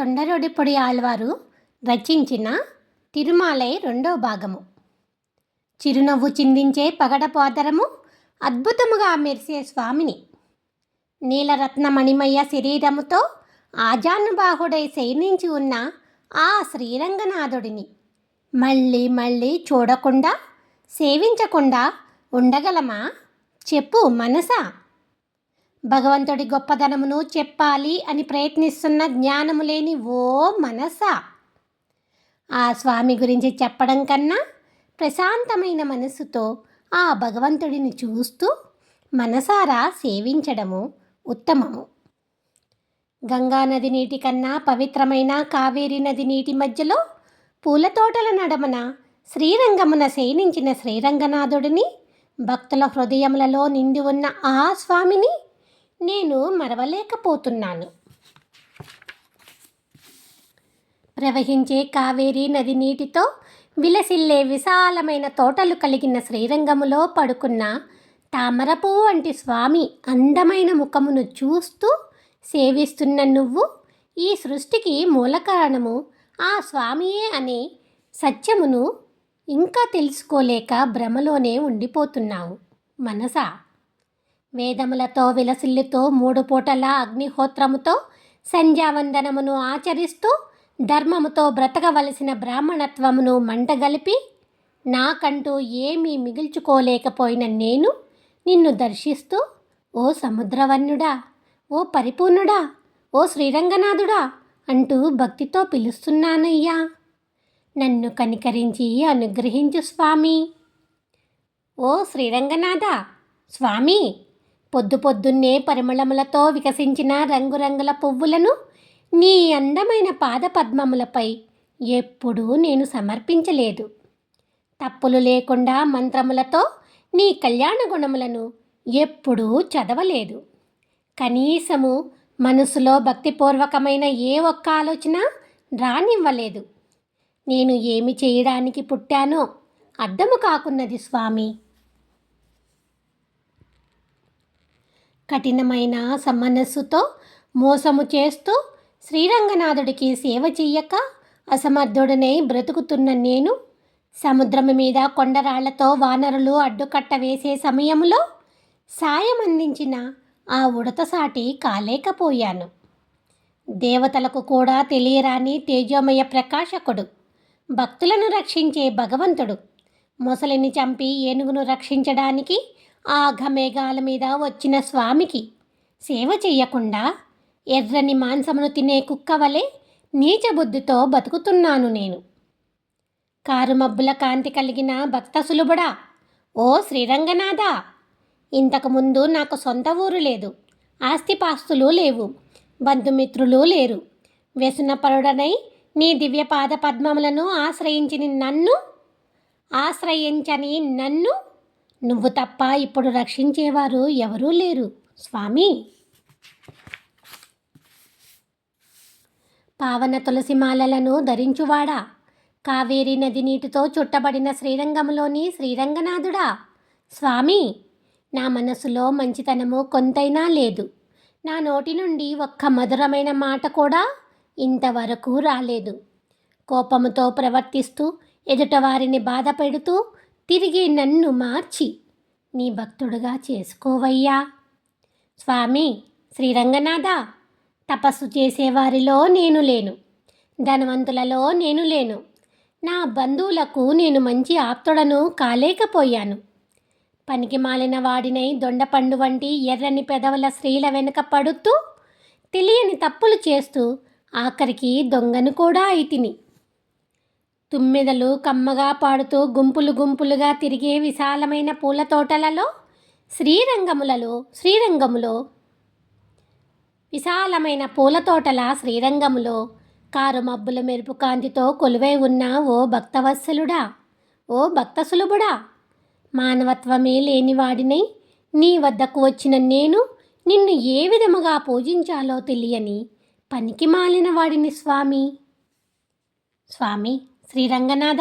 తొండరొడిపొడి ఆళ్వారు రచించిన తిరుమాలై రెండో భాగము. చిరునవ్వు చిందించే పగడపోదరము అద్భుతముగా మెరిసే స్వామిని. నీలరత్న మణిమయ్య శరీరముతో ఆజానుబాహుడై శయనించి ఉన్న ఆ శ్రీరంగనాథుడిని మళ్ళీ మళ్ళీ చూడకుండా సేవించకుండా ఉండగలమా? చెప్పు మనసా? భగవంతుడి గొప్పదనమును చెప్పాలి అని ప్రయత్నిస్తున్న జ్ఞానము లేని ఓ మనస. ఆ స్వామి గురించి చెప్పడం కన్నా ప్రశాంతమైన మనసుతో ఆ భగవంతుడిని చూస్తూ మనసారా సేవించడము ఉత్తమము. గంగానది నీటి కన్నా పవిత్రమైన కావేరీ నది నీటి మధ్యలో పూల తోటల నడమన శ్రీరంగమున శయనించిన శ్రీరంగనాథుడిని భక్తుల హృదయములలో నిండి ఉన్న ఆ స్వామిని నేను మరవలేకపోతున్నాను. ప్రవహించే కావేరీ నది నీటితో విలసిల్లే విశాలమైన తోటలు కలిగిన శ్రీరంగములో పడుకున్న తామరపు వంటి స్వామి అందమైన ముఖమును చూస్తూ సేవిస్తున్న నువ్వు ఈ సృష్టికి మూల కారణము ఆ స్వామియే అనే సత్యమును ఇంకా తెలుసుకోలేక భ్రమలోనే ఉండిపోతున్నావు. మనసా? వేదములతో విలసిల్లుతో మూడు పూటల అగ్నిహోత్రముతో సంధ్యావందనమును ఆచరిస్తూ ధర్మముతో బ్రతకవలసిన బ్రాహ్మణత్వమును మంటగలిపి నాకంటూ ఏమీ మిగిల్చుకోలేకపోయిన నేను నిన్ను దర్శిస్తూ ఓ సముద్రవన్యుడా ఓ పరిపూర్ణుడా ఓ శ్రీరంగనాథుడా అంటూ భక్తితో పిలుస్తున్నానయ్యా. నన్ను కనికరించి అనుగ్రహించు స్వామి. ఓ శ్రీరంగనాథ స్వామి పొద్దు పొద్దున్నే పరిమళములతో వికసించిన రంగురంగుల పువ్వులను నీ అందమైన పాదపద్మములపై ఎప్పుడూ నేను సమర్పించలేదు. తప్పులు లేకుండా మంత్రములతో నీ కళ్యాణ గుణములను ఎప్పుడూ చదవలేదు. కనీసము మనసులో భక్తిపూర్వకమైన ఏ ఒక్క ఆలోచన రానివ్వలేదు. నేను ఏమి చేయడానికి పుట్టానో అర్థము కాకున్నది స్వామి. కఠినమైన సమనస్సుతో మోసము చేస్తూ శ్రీరంగనాథుడికి సేవ చెయ్యక అసమర్థుడనై బ్రతుకుతున్న నేను సముద్రము మీద కొండరాళ్ళతో వానరులు అడ్డుకట్ట వేసే సమయంలో సాయం అందించిన ఆ ఉడతసాటి కాలేకపోయాను. దేవతలకు కూడా తెలియరాని తేజోమయ ప్రకాశకుడు భక్తులను రక్షించే భగవంతుడు మొసలిని చంపి ఏనుగును రక్షించడానికి ఆఘమేఘాల మీద వచ్చిన స్వామికి సేవ చెయ్యకుండా ఎర్రని మాంసమును తినే కుక్క వలె నీచబుద్ధితో బతుకుతున్నాను నేను. కారు మబ్బుల కాంతి కలిగిన భక్త సులుబుడా ఓ శ్రీరంగనాథ! ఇంతకుముందు నాకు సొంత ఊరు లేదు ఆస్తిపాస్తులు లేవు బంధుమిత్రులు లేరు. వ్యసనపరుడనై నీ దివ్యపాద పద్మములను ఆశ్రయించిన నన్ను ఆశ్రయించని నన్ను నువ్వు తప్ప ఇప్పుడు రక్షించేవారు ఎవరూ లేరు. స్వామి! పావన తులసి మాలలను ధరించువాడా? కావేరీ నది నీటితో చుట్టబడిన శ్రీరంగంలోని శ్రీరంగనాథుడా? స్వామి! నా మనసులో మంచితనము కొంతైనా లేదు. నా నోటి నుండి ఒక్క మధురమైన మాట కూడా ఇంతవరకు రాలేదు. కోపముతో ప్రవర్తిస్తూ ఎదుటవారిని బాధ పెడుతూ తిరిగి నన్ను మార్చి నీ భక్తుడుగా చేసుకోవయ్యా. స్వామి శ్రీరంగనాథ తపస్సు చేసేవారిలో నేను లేను. ధనవంతులలో నేను లేను. నా బంధువులకు నేను మంచి ఆప్తుడను కాలేకపోయాను. పనికి మాలిన వాడినై దొండపండు వంటి ఎర్రని పెదవుల స్త్రీల వెనుక పడుతూ తెలియని తప్పులు చేస్తూ ఆఖరికి దొంగను కూడా అయితిని. తుమ్మెదలు కమ్మగా పాడుతూ గుంపులు గుంపులుగా తిరిగే విశాలమైన పూల తోటలలో శ్రీరంగములలో శ్రీరంగములో విశాలమైన పూల తోటల శ్రీరంగములో కారు మబ్బుల మెరుపు కాంతితో కొలువై ఉన్న ఓ భక్తవత్సలుడా ఓ భక్త సులుభుడా మానవత్వమే లేనివాడినై నీ వద్దకు వచ్చిన నేను నిన్ను ఏ విధముగా పూజించాలో తెలియని పనికి మాలిన వాడిని స్వామి. స్వామి శ్రీరంగనాథ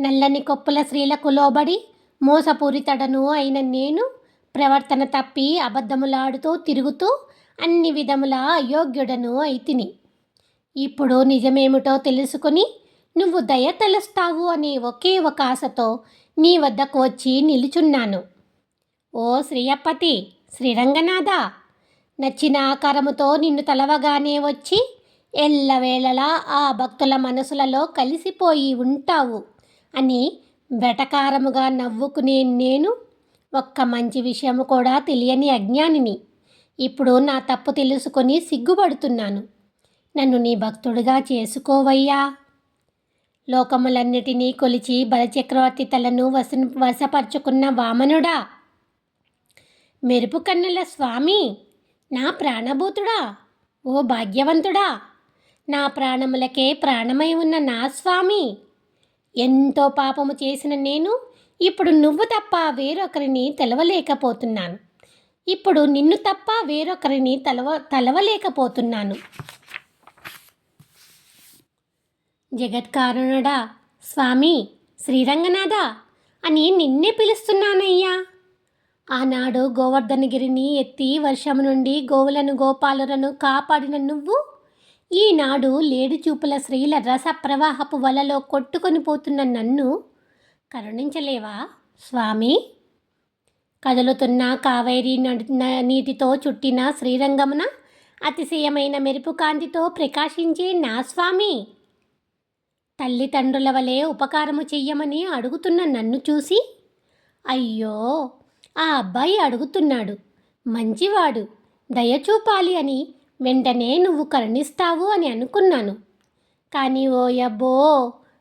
నల్లని కొప్పుల స్త్రీలకు లోబడి మోసపూరితడను అయిన నేను ప్రవర్తన తప్పి అబద్ధములాడుతూ తిరుగుతూ అన్ని విధముల అయోగ్యుడను అయితిని. ఇప్పుడు నిజమేమిటో తెలుసుకుని నువ్వు దయ తలుస్తావు అనే ఒకే ఒక ఆశతో నీ వద్దకు వచ్చి నిలుచున్నాను. ఓ శ్రీయప్పతి శ్రీరంగనాథ నచ్చిన ఆకారముతో నిన్ను తలవగానే వచ్చి ఎల్లవేళలా ఆ భక్తుల మనసులలో కలిసిపోయి ఉంటావు అని వెటకారముగా నవ్వుకునే నేను ఒక్క మంచి విషయము కూడా తెలియని అజ్ఞానిని. ఇప్పుడు నా తప్పు తెలుసుకొని సిగ్గుపడుతున్నాను. నన్ను నీ భక్తుడిగా చేసుకోవయ్యా. లోకములన్నిటినీ కొలిచి బలచక్రవర్తి తలను వస వశపరుచుకున్న వామనుడా. మెరుపు కన్నుల స్వామి నా ప్రాణభూతుడా. ఓ భాగ్యవంతుడా. నా ప్రాణములకే ప్రాణమై ఉన్న నా స్వామి. ఎంతో పాపము చేసిన నేను ఇప్పుడు నువ్వు తప్ప వేరొకరిని తెలవలేకపోతున్నాను. ఇప్పుడు నిన్ను తప్ప వేరొకరిని తలవ తలవలేకపోతున్నాను. జగత్కారుణుడా స్వామి శ్రీరంగనాథ అని నిన్నే పిలుస్తున్నానయ్యా. ఆనాడు గోవర్ధనగిరిని ఎత్తి వర్షము నుండి గోవులను గోపాలులను కాపాడిన నువ్వు ఈనాడు లేడిచూపుల స్త్రీల రస ప్రవాహపు వలలో కొట్టుకొని పోతున్న నన్ను కరుణించలేవా? స్వామి! కదులుతున్న కావేరి నీటితో చుట్టిన శ్రీరంగమున అతిశయమైన మెరుపు కాంతితో ప్రకాశించే నా స్వామి! తల్లిదండ్రుల వలె ఉపకారము చెయ్యమని అడుగుతున్న నన్ను చూసి అయ్యో! ఆ అబ్బాయి అడుగుతున్నాడు మంచివాడు దయ చూపాలి అని వెంటనే నువ్వు కరుణిస్తావు అని అనుకున్నాను. కానీ ఓ అబ్బో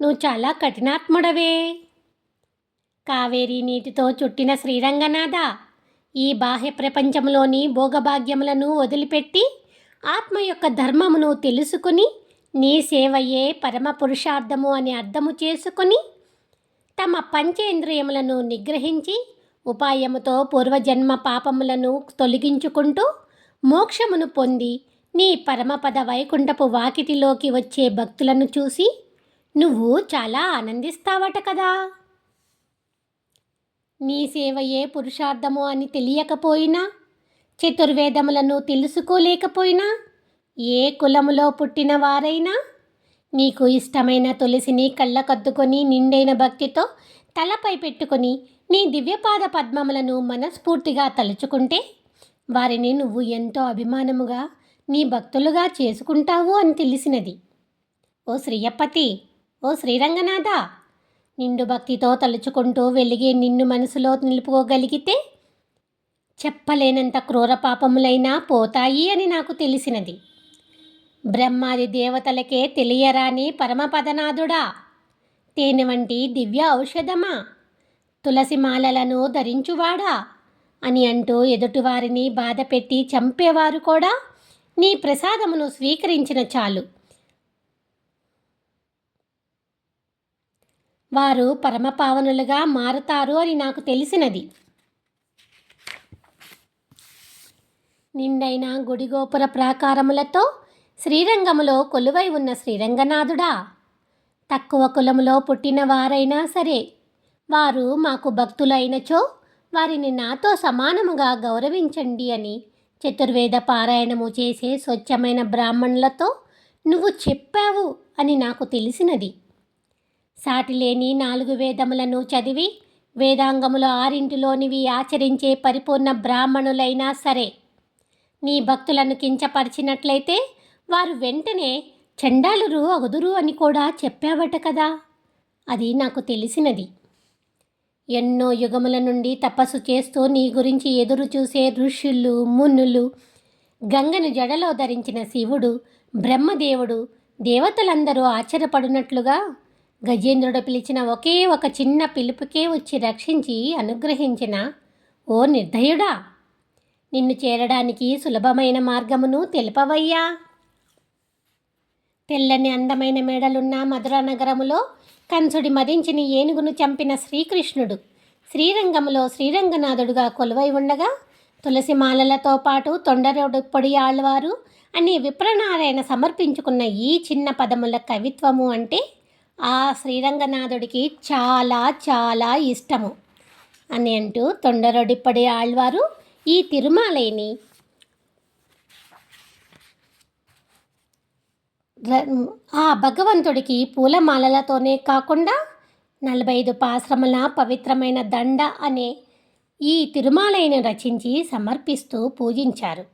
నువ్వు చాలా కఠినాత్ముడవే. కావేరీ నీటితో చుట్టిన శ్రీరంగనాథ ఈ బాహ్య ప్రపంచంలోని భోగభాగ్యములను వదిలిపెట్టి ఆత్మ యొక్క ధర్మమును తెలుసుకుని నీ సేవయే పరమ పురుషార్థము అని అర్థము చేసుకుని తమ పంచేంద్రియములను నిగ్రహించి ఉపాయముతో పూర్వజన్మ పాపములను తొలగించుకుంటూ మోక్షమును పొంది నీ పరమపద వైకుంఠపు వాకిటిలోకి వచ్చే భక్తులను చూసి నువ్వు చాలా ఆనందిస్తావట కదా. నీ సేవయే పురుషార్థము అని తెలియకపోయినా చతుర్వేదములను తెలుసుకోలేకపోయినా ఏ కులములో పుట్టిన వారైనా నీకు ఇష్టమైన తులసిని కళ్ళకద్దుకొని నిండైన భక్తితో తలపై పెట్టుకొని నీ దివ్యపాద పద్మములను మనస్ఫూర్తిగా తలుచుకుంటే వారిని నువ్వు ఎంతో అభిమానముగా నీ భక్తులుగా చేసుకుంటావు అని తెలిసినది. ఓ శ్రీయప్పతి ఓ శ్రీరంగనాథ నిండు భక్తితో తలుచుకుంటూ వెలిగే నిన్ను మనసులో నిలుపుకోగలిగితే చెప్పలేనంత క్రూర పాపములైనా పోతాయి అని నాకు తెలిసినది. బ్రహ్మాది దేవతలకే తెలియరాని పరమపదనాథుడా తేనె వంటి దివ్య ఔషధమా తులసి మాలలను ధరించువాడా అని అంటూ ఎదుటివారిని బాధపెట్టి చంపేవారు కూడా నీ ప్రసాదమును స్వీకరించిన చాలు. వారు పరమపావనులుగా మారుతారు అని నాకు తెలిసినది. నిండైన గుడిగోపుర ప్రాకారములతో శ్రీరంగములో కొలువై ఉన్న శ్రీరంగనాథుడా తక్కువ కులములో పుట్టిన వారైనా సరే వారు మాకు భక్తులైనచో వారిని నాతో సమానముగా గౌరవించండి అని చతుర్వేద పారాయణము చేసే స్వచ్ఛమైన బ్రాహ్మణులతో నువ్వు చెప్పావు అని నాకు తెలిసినది. సాటిలేని నాలుగు వేదములను చదివి వేదాంగముల ఆరింటిలోనివి ఆచరించే పరిపూర్ణ బ్రాహ్మణులైనా సరే నీ భక్తులను కించపరిచినట్లయితే వారు వెంటనే చండాలురు అగుదురు అని కూడా చెప్పావట కదా? అది నాకు తెలిసినది. ఎన్నో యుగముల నుండి తపస్సు చేస్తూ నీ గురించి ఎదురు చూసే ఋషులు మునులు గంగను జడలో ధరించిన శివుడు బ్రహ్మదేవుడు దేవతలందరూ ఆశ్చర్యపడినట్లుగా గజేంద్రుడు పిలిచిన ఒకే ఒక చిన్న పిలుపుకే వచ్చి రక్షించి అనుగ్రహించిన ఓ నిర్దయుడా! నిన్ను చేరడానికి సులభమైన మార్గమును తెలుపవయ్యా! తెల్లని అందమైన మేడలున్న మధురా నగరములో కంసుడి మదించిన ఏనుగును చంపిన శ్రీకృష్ణుడు శ్రీరంగములో శ్రీరంగనాథుడుగా కొలువై ఉండగా తులసి మాలలతో పాటు తొండరోడు పొడి ఆళ్వారు అని విప్రనారాయణ సమర్పించుకున్న ఈ చిన్న పదముల కవిత్వము అంటే ఆ శ్రీరంగనాథుడికి చాలా చాలా ఇష్టము అని అంటూ తొండరొడిప్పడి ఆళ్వారు ఈ తిరుమాలయని ఆ భగవంతుడికి పూలమాలలతోనే కాకుండా నలభై ఐదు పాశ్రమల పవిత్రమైన దండ అనే ఈ తిరుమాలయను రచించి సమర్పిస్తూ పూజించారు.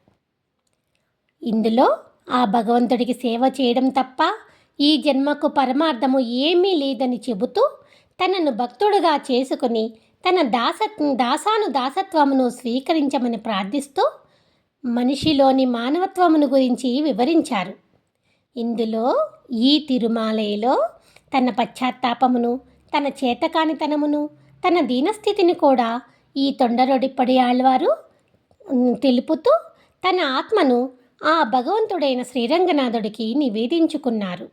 ఇందులో ఆ భగవంతుడికి సేవ చేయడం తప్ప ఈ జన్మకు పరమార్థము ఏమీ లేదని చెబుతూ తనను భక్తుడుగా చేసుకుని తన దాస దాసాను దాసత్వమును స్వీకరించమని ప్రార్థిస్తూ మనిషిలోని మానవత్వమును గురించి వివరించారు. ఇందులో ఈ తిరుమాలయలో తన పశ్చాత్తాపమును తన చేతకానితనమును తన దీనస్థితిని కూడా ఈ తొండరొడిప్పడి ఆళ్వారు తెలుపుతూ తన ఆత్మను ఆ భగవంతుడైన శ్రీరంగనాథుడికి నివేదించుకున్నారు.